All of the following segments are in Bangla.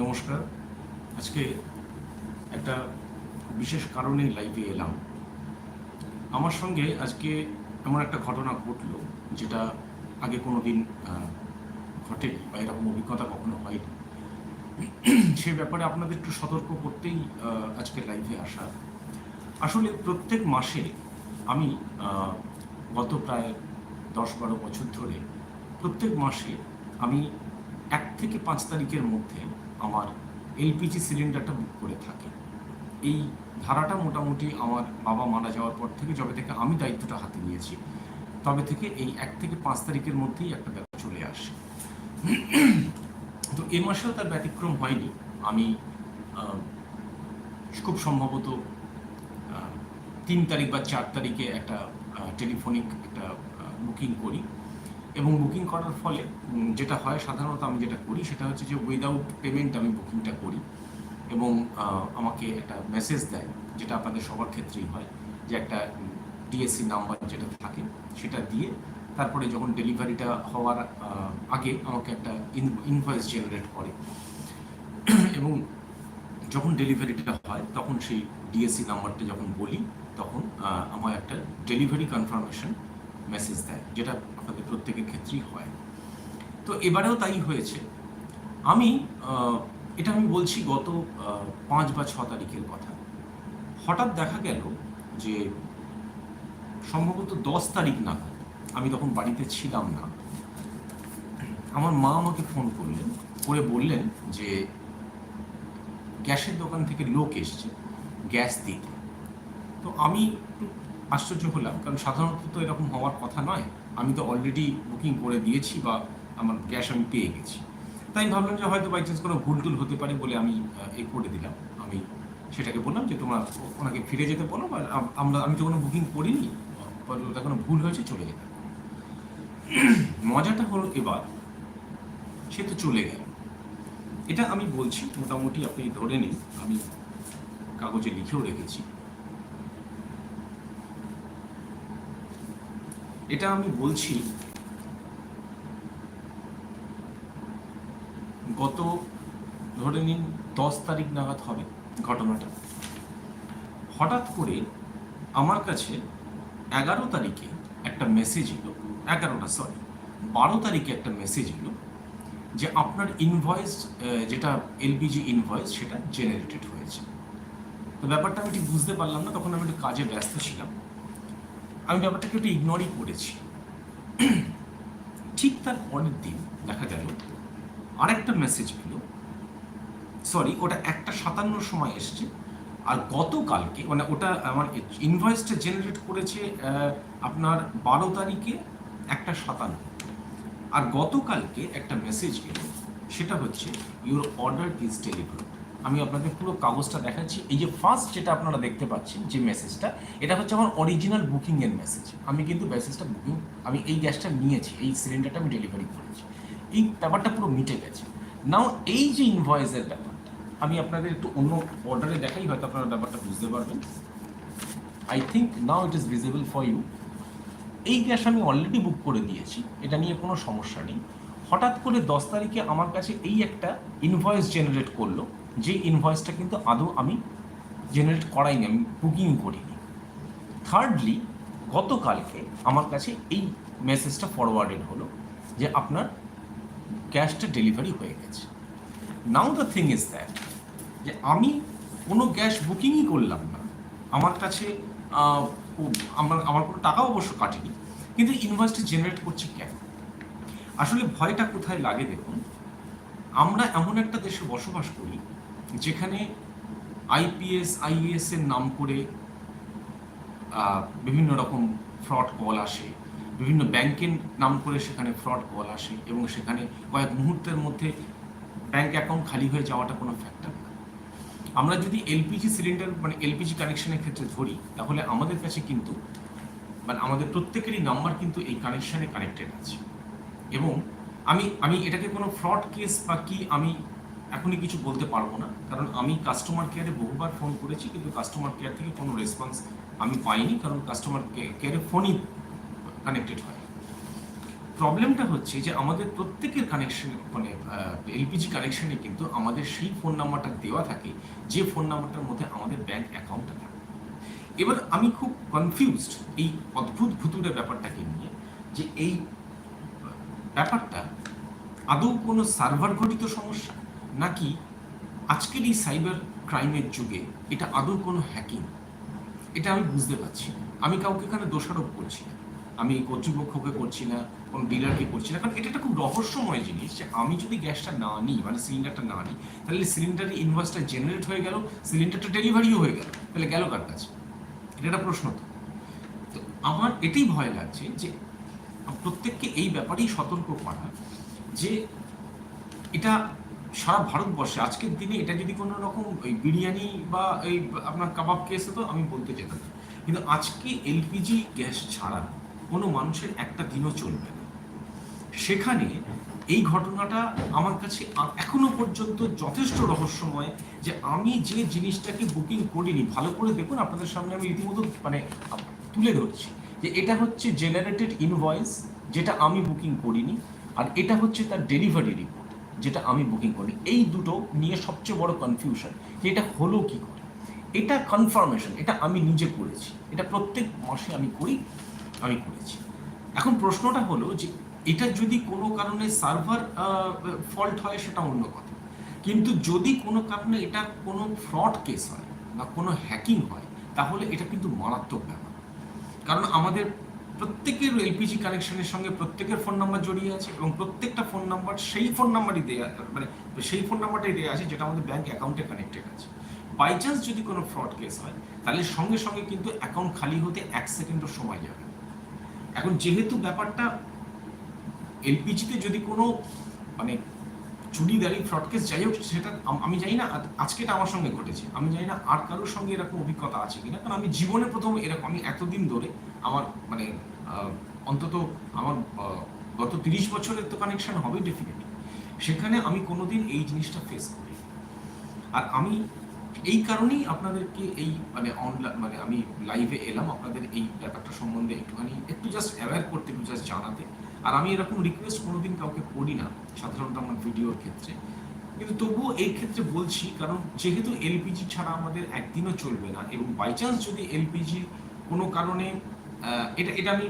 নমস্কার। আজকে একটা বিশেষ কারণে লাইভে এলাম। আমার সঙ্গে আজকে এমন একটা ঘটনা ঘটলো, যেটা আগে কোনো দিন ঘটেনি বা এরকম অভিজ্ঞতা কখনো হয়নি। সে ব্যাপারে আপনাদের একটু সতর্ক করতেই আজকে লাইভে আসা। আসলে প্রত্যেক মাসে আমি গত প্রায় দশ বারো বছর ধরে প্রত্যেক মাসে আমি এক থেকে পাঁচ তারিখের মধ্যে আমার এলপিজি সিলিন্ডারটা বুক করে থাকি। এই ধারাটা মোটামুটি আমার বাবা মারা যাওয়ার পর থেকে, যবে থেকে আমি দায়িত্বটা হাতে নিয়েছি, তবে থেকে এই এক থেকে পাঁচ তারিখের মধ্যেই একটা ব্যাপার চলে আসে। তো এ মাসেও তার ব্যতিক্রম হয়নি। আমি খুব সম্ভবত তিন তারিখ বা চার তারিখে একটা টেলিফোনিক একটা বুকিং করি। এবং বুকিং করার ফলে যেটা হয়, সাধারণত আমি যেটা করি, সেটা হচ্ছে যে উইদাউট পেমেন্ট আমি বুকিংটা করি এবং আমাকে একটা মেসেজ দেয়, যেটা আপনাদের সবার ক্ষেত্রেই হয়, যে একটা ডিএসসি নাম্বার যেটা থাকে, সেটা দিয়ে তারপরে যখন ডেলিভারিটা হওয়ার আগে আমাকে একটা ইনভয়েস জেনারেট করে। এবং যখন ডেলিভারিটা হয়, তখন সেই ডিএসসি নাম্বারটা যখন বলি, তখন আমার একটা ডেলিভারি কনফার্মেশন মেসেজ দেয়, যেটা আপনাদের প্রত্যেকের ক্ষেত্রেই হয়। তো এবারেও তাই হয়েছে। আমি এটা আমি বলছি গত পাঁচ বা ছ তারিখের কথা। হঠাৎ দেখা গেল যে সম্ভবত দশ তারিখ নাগাদ আমি তখন বাড়িতে ছিলাম না। আমার মা আমাকে ফোন করলেন, করে বললেন যে গ্যাসের দোকান থেকে লোক এসছে, গ্যাস দিতে। তো আমি একটু আশ্চর্য হলাম, কারণ সাধারণত তো এরকম হওয়ার কথা নয়। আমি তো অলরেডি বুকিং করে দিয়েছি বা আমার ক্যাশ আমি পেয়ে গেছি। তাই ভাবলাম যে হয়তো বাই চান্স কোনো ভুল টুল হতে পারে বলে আমি এ করে দিলাম। আমি সেটাকে বললাম যে তোমরা ওনাকে ফিরে যেতে বলো বা আমরা, আমি তো কোনো বুকিং করিনি। ওটা কোনো ভুল হয়েছে চলে যেতে মজাটা হলো এবার সে তো চলে গেল। এটা আমি বলছি, মোটামুটি আপনি ধরে নিন, আমি কাগজে লিখেও রেখেছি। এটা আমি বলছি গত, ধরে নিন, দশ তারিখ নাগাদ হবে ঘটনাটা। হঠাৎ করে আমার কাছে এগারো তারিখে একটা মেসেজ এলো, এগারোটা সরি বারো তারিখে একটা মেসেজ এলো যে আপনার ইনভয়েস যেটা এলপিজি ইনভয়েস সেটা জেনারেটেড হয়েছে। তো ব্যাপারটা আমি ঠিক বুঝতে পারলাম না, তখন আমি একটু কাজে ব্যস্ত ছিলাম। আমি ব্যাপারটাকে একটু ইগনোরই করেছি। ঠিক তার পরের দিন দেখা গেল, আরেকটা মেসেজ এলো। সরি ওটা একটা সাতান্নর সময় এসছে। আর গতকালকে মানে ওটা আমার ইনভয়েসটা জেনারেট করেছে আপনার বারো তারিখে একটা সাতান্ন। আর গতকালকে একটা মেসেজ এলো, সেটা হচ্ছে ইউর অর্ডার ইজ ডেলিভার্ড আমি আপনাদের পুরো কাগজটা দেখাচ্ছি। এই যে ফার্স্ট যেটা আপনারা দেখতে পাচ্ছেন, যে মেসেজটা এটা হচ্ছে আমার অরিজিনাল বুকিং এর মেসেজ আমি কিন্তু মেসেজটা বুকিং আমি এই গ্যাসটা নিয়েছি, এই সিলিন্ডারটা আমি ডেলিভারি করেছি। এই ব্যাপারটা পুরো মিটে গেছে। নাও এই যে ইনভয়েসের ব্যাপারটা, আমি আপনাদের একটু অন্য অর্ডারে দেখাই, হয়তো আপনারা ব্যাপারটা বুঝতে পারবেন। I think now it is visible for you এই গ্যাস আমি অলরেডি বুক করে দিয়েছি, এটা নিয়ে কোনো সমস্যা নেই। হঠাৎ করে দশ তারিখে আমার কাছে এই একটা ইনভয়েস জেনারেট করল। যে ইনভয়েসটা কিন্তু আদৌ আমি জেনারেট করাইনি, আমি বুকিং করিনি। থার্ডলি গতকালকে আমার কাছে এই মেসেজটা ফরওয়ার্ডেড হলো যে আপনার গ্যাসটা ডেলিভারি হয়ে গেছে। Now the thing is that যে আমি কোনো গ্যাস বুকিংই করলাম না। আমার কাছে আমার আমার কোনো টাকা অবশ্য কাটেনি। কিন্তু ইনভয়েসটা জেনারেট করছে কেন? আসলে ভয়টা কোথায় লাগে দেখুন, আমরা এমন একটা দেশে বসবাস করি যেখানে আইপিএস আইএস এর নাম করে বিভিন্ন রকম ফ্রড কল আসে। বিভিন্ন ব্যাংকের নাম করে সেখানে ফ্রড কল আসে এবং সেখানে কয়েক মুহূর্তের মধ্যে ব্যাংক অ্যাকাউন্ট খালি হয়ে যাওয়াটা কোনো ফ্যাক্টর না। আমরা যদি এলপিজি সিলিন্ডার মানে এলপিজি কানেকশনের ক্ষেত্রে ধরি, তাহলে আমাদের কাছে কিন্তু মানে আমাদের প্রত্যেকেরই নাম্বার কিন্তু এই কানেকশানে কানেক্টেড আছে। এবং আমি আমি এটাকে কোনো ফ্রড কেস বা কি আমি এখনই কিছু বলতে পারব না। কারণ আমি কাস্টমার কেয়ারে বহুবার ফোন করেছি, কিন্তু কাস্টমার কেয়ার থেকে কোনো রেসপন্স আমি পাইনি, কারণ কাস্টমার কেয়ারে ফোনই কানেক্টেড হয়। প্রবলেমটা হচ্ছে যে আমাদের প্রত্যেকের কানেকশন মানে এলপিজি কানেকশনে কিন্তু আমাদের সেই ফোন নাম্বারটা দেওয়া থাকে, যে ফোন নাম্বারটার মধ্যে আমাদের ব্যাংক অ্যাকাউন্টটা থাকে। এবার আমি খুব কনফিউজড এই অদ্ভুত ভুতুরে ব্যাপারটাকে নিয়ে যে এই ব্যাপারটা আদৌ কোনো সার্ভার ঘটিত সমস্যা? নাকি আজকের এই সাইবার ক্রাইমের যুগে এটা আদৌ কোনো হ্যাকিং এটা আমি বুঝতে পারছি। আমি কাউকে এখানে দোষারোপ করছি না। আমি কর্তৃপক্ষকে করছি না, কোনো ডিলারকে করছি না। কারণ এটা একটা খুব রহস্যময় জিনিস যে আমি যদি গ্যাসটা না নিই মানে সিলিন্ডারটা না নিই, তাহলে সিলিন্ডারের ইনভয়েসটা জেনারেট হয়ে গেল সিলিন্ডারটা ডেলিভারিও হয়ে গেল। তাহলে গেল কার কাছে? এটা একটা প্রশ্ন তো। তো আমার এটাই ভয় লাগছে যে প্রত্যেককে এই ব্যাপারেই সতর্ক করা যে এটা সারা ভারতবর্ষে, আজকের দিনে এটা যদি কোনো রকম ওই বিরিয়ানি বা এই আপনার কাবাব কেস হতো, আমি বলতে যেতাম। কিন্তু আজকে এলপিজি গ্যাস ছাড়া কোনো মানুষের একটা দিনও চলবে না সেখানে এই ঘটনাটা আমার কাছে এখনও পর্যন্ত যথেষ্ট রহস্যময় যে আমি যে জিনিসটাকে বুকিং করিনি, ভালো করে দেখুন, আপনাদের সামনে আমি রীতিমতো মানে তুলে ধরছি যে এটা হচ্ছে জেনারেটেড ইনভয়েস যেটা আমি বুকিং করিনি, আর এটা হচ্ছে তার ডেলিভারি যেটা আমি বুকিং করি এই দুটো নিয়ে সবচেয়ে বড় কনফিউশন যে এটা হলো কি করে? এটা কনফার্মেশন এটা আমি নিজে করেছি। এটা প্রত্যেক মাসে আমি করি, আমি করেছি। এখন প্রশ্নটা হলো যে এটা যদি কোনো কারণে সার্ভার ফল্ট হয় সেটা অন্য কথা। কিন্তু যদি কোনো কারণে এটা কোনো ফ্রড কেস হয় বা কোনো হ্যাকিং হয়, তাহলে এটা কিন্তু মারাত্মক ব্যাপার। কারণ আমাদের প্রত্যেকের এলপিজি কানেকশনের সঙ্গে প্রত্যেকের ফোন নাম্বার জড়িয়ে আছে এবং প্রত্যেকটা ফোন নাম্বার সেই ফোন নাম্বারই দেওয়া মানে সেই ফোন নাম্বারটাই দেওয়া আছে যেটা আমাদের ব্যাংক অ্যাকাউন্টে কানেক্টেড আছে। বাই চান্স যদি কোনো ফ্রড কেস হয়, তাহলে সঙ্গে সঙ্গে কিন্তু অ্যাকাউন্ট খালি হতে এক সেকেন্ডও সময় যাবে এখন যেহেতু ব্যাপারটা এলপিজিতে যদি কোনো মানে চুরিদারি ফ্রড কেস যাই হোক, সেটা আমি জানি না আ- আজকে আমার সঙ্গে ঘটেছে। আমি জানি না আর কারোর সঙ্গে এরকম অভিজ্ঞতা আছে কিনা। কারণ আমি জীবনে প্রথম এরকম আমি এতদিন ধরে আমার মানে অন্তত আমার গত তিরিশ বছরের তো কানেকশন হবে ডেফিনেটলি সেখানে আমি কোনোদিন এই জিনিসটা ফেস করি আর আমি এই কারণেই আপনাদেরকে এই মানে অনলাইন মানে আমি লাইভে এলাম আপনাদের এই ব্যাপারটা সম্বন্ধে একটুখানি, একটু জাস্ট অ্যাওয়্যার করতে, একটু জাস্ট জানাতে। আর আমি এরকম রিকোয়েস্ট কোনোদিন কাউকে করি না, সাধারণত আমার ভিডিওর ক্ষেত্রে। কিন্তু তবুও এই ক্ষেত্রে বলছি, কারণ যেহেতু এলপিজি ছাড়া আমাদের একদিনও চলবে না, এবং বাই চান্স যদি এলপিজি কোনো কারণে এটা এটা আমি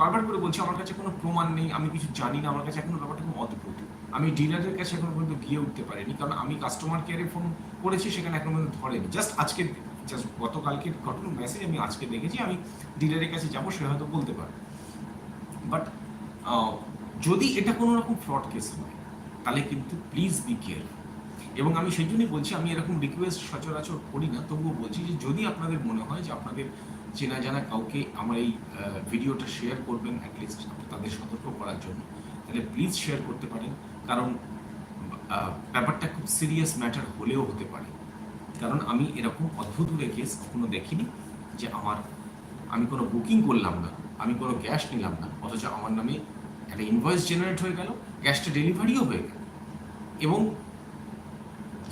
বারবার করে বলছি, আমার কাছে কোনো প্রমাণ নেই, আমি কিছু জানি না, আমার কাছে এখনও ব্যাপারটা খুব অদ্ভুত। আমি ডিলারের কাছে এখনও পর্যন্ত গিয়ে উঠতে পারিনি, কারণ আমি কাস্টমার কেয়ারে ফোন করেছি, সেখানে এখনও পর্যন্ত ধরেনি। জাস্ট আজকে জাস্ট গতকালকে ঘটনা মেসেজ আমি আজকে দেখেছি, আমি ডিলারের কাছে যাব, সে হয়তো বলতে পারবে বাট যদি এটা কোনো রকম ফ্রড কেস হয়, তাহলে কিন্তু প্লিজ বি কেয়ারফুল এবং আমি সেই জন্যই বলছি, আমি এরকম রিকোয়েস্ট সচরাচর করি না, তবুও বলছি যে যদি আপনাদের মনে হয় যে আপনাদের চেনা জানা, কাউকে আমার এই ভিডিওটা শেয়ার করবেন অ্যাটলিস্ট তাদের সতর্ক করার জন্য। তাহলে প্লিজ শেয়ার করতে পারেন, কারণ ব্যাপারটা খুব সিরিয়াস ম্যাটার হলেও হতে পারে। কারণ আমি এরকম অদ্ভুত কেস কখনো দেখিনি যে আমার, আমি কোনো বুকিং করলাম না, আমি কোনো গ্যাস নিলাম না, অথচ আমার নামে একটা ইনভয়েস জেনারেট হয়ে গেল গ্যাসটা ডেলিভারিও হয়ে গেল। এবং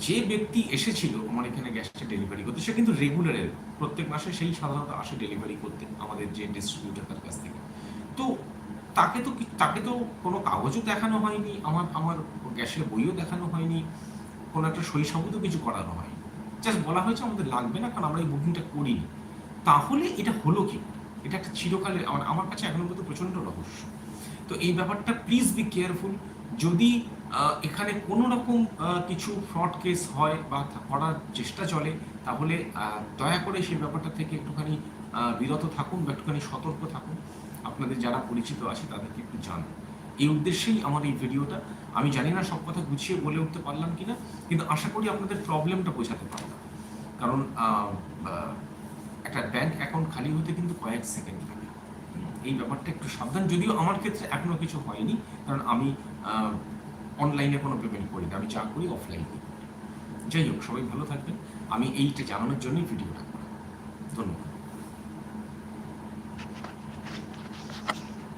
যে ব্যক্তি এসেছিল আমার এখানে গ্যাসটা ডেলিভারি করতে, সে কিন্তু রেগুলার প্রত্যেক মাসে সেই সাধারণত আসে ডেলিভারি করতে আমাদের যে ডিস্ট্রিবিউটার তার কাছ থেকে। তো তাকে তো তাকে তো কোনো কাগজও দেখানো হয়নি, আমার আমার গ্যাসের বইও দেখানো হয়নি, কোনো একটা সাবুতও কিছু করানো হয়নি। জাস্ট বলা হয়েছে আমাদের লাগবে না, কারণ আমরা এই বুকিংটা করিনি। তাহলে এটা হলো কি? এটা একটা চিরকালের, আমার আমার কাছে এখনও পর্যন্ত প্রচণ্ড রহস্য। তো এই ব্যাপারটা প্লিজ বি কেয়ারফুল যদি এখানে কোনো রকম কিছু ফ্রড কেস হয় বা করার চেষ্টা চলে, তাহলে দয়া করে সেই ব্যাপারটা থেকে একটুখানি বিরত থাকুন বা একটুখানি সতর্ক থাকুন। আপনাদের যারা পরিচিত আছে, তাদেরকে একটু জানান। এই উদ্দেশ্যেই আমার এই ভিডিওটা। আমি জানি না সব কথা গুছিয়ে বলে উঠতে পারলাম কি না কিন্তু আশা করি আপনাদের প্রবলেমটা বোঝাতে পারলাম। কারণ একটা ব্যাংক অ্যাকাউন্ট খালি হতে কিন্তু কয়েক সেকেন্ড লাগে। এই ব্যাপারটা একটু সাবধান। যদিও আমার ক্ষেত্রে এখনও কিছু হয়নি, কারণ আমি অনলাইনে কোনো পেমেন্ট করি না আমি যা করি। অফলাইনে যাই হোক, সবাই ভালো থাকবেন। আমি এইটা জানানোর জন্যই ভিডিওটা করা। ধন্যবাদ।